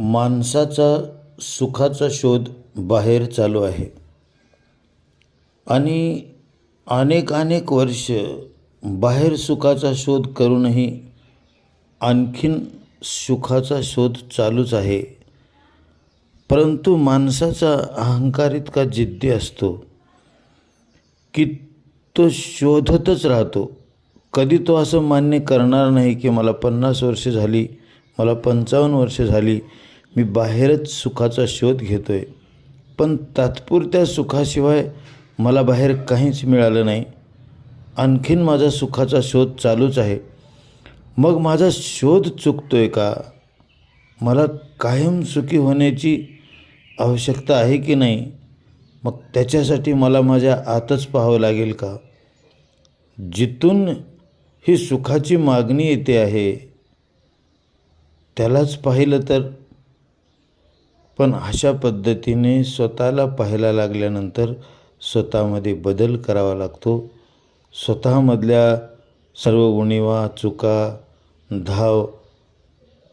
माणसाचा सुखाचा शोध बाहेर चालू आहे. आणि अनेक अनेक वर्ष बाहेर सुखाचा शोध करूनही आणखीन सुखाचा शोध चालूच आहे. परंतु माणसाचा अहंकार इतका जिद्दी असतो की तो शोधतच राहतो. कधी तो असं मान्य करणार नाही की मला पन्नास वर्ष झाली मला पंचावन्न वर्ष झाली मी बाहेरच सुखाचा शोध घेतो आहे पण तात्पुरत्या सुखाशिवाय मला बाहेर काहीच मिळालं नाही. आणखीन माझा सुखाचा शोध चालूच आहे. मग माझा शोध चुकतो आहे का? मला कायम सुखी होण्याची आवश्यकता आहे की नाही? मग त्याच्यासाठी मला माझ्या आतच पाहावं लागेल का? जिथून ही सुखाची मागणी येते आहे त्यालाच पाहिलं तर पण अशा पद्धतीने स्वतःला पाहायला लागल्यानंतर स्वतःमध्ये बदल करावा लागतो. स्वतःमधल्या सर्व उणीवा चुका धाव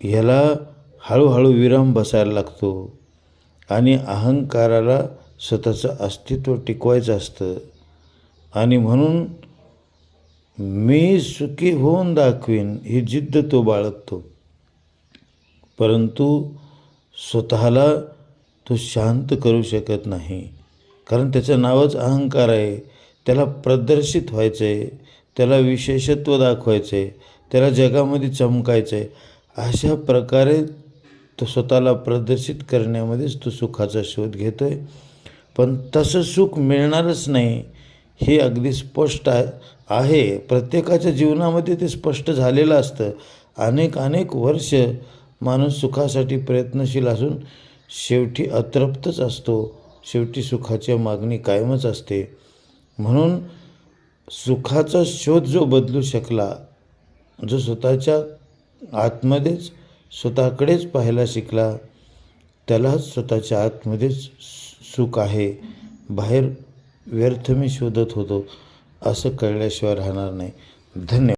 ह्याला हळूहळू विराम बसायला लागतो आणि अहंकाराला स्वतःचं अस्तित्व टिकवायचं असतं. आणि म्हणून मी सुखी होऊन दाखवीन ही जिद्द तो बाळगतो. परंतु स्वतःला तो शांत करू शकत नाही. कारण त्याचं नावच अहंकार आहे. त्याला प्रदर्शित व्हायचं आहे त्याला विशेषत्व दाखवायचं आहे त्याला जगामध्ये चमकायचं आहे अशा प्रकारे तो स्वतःला प्रदर्शित करण्यामध्येच तो सुखाचा शोध घेतो आहे पण तसं सुख मिळणारच नाही हे अगदी स्पष्ट आहे. प्रत्येकाच्या जीवनामध्ये ते स्पष्ट झालेलं असतं. अनेक अनेक वर्ष माणूस सुखासाठी प्रयत्नशील असून शेवटी अतृप्तच असतो. शेवटी सुखाची मागणी कायमच असते. म्हणून सुखाचा शोध जो बदलू शकला जो स्वतःच्या आतमध्येच स्वतःकडेच पाहायला शिकला त्यालाच स्वतःच्या आतमध्येच सुख आहे. बाहेर व्यर्थ मी शोधत होतो असं कळल्याशिवाय राहणार नाही. धन्यवाद.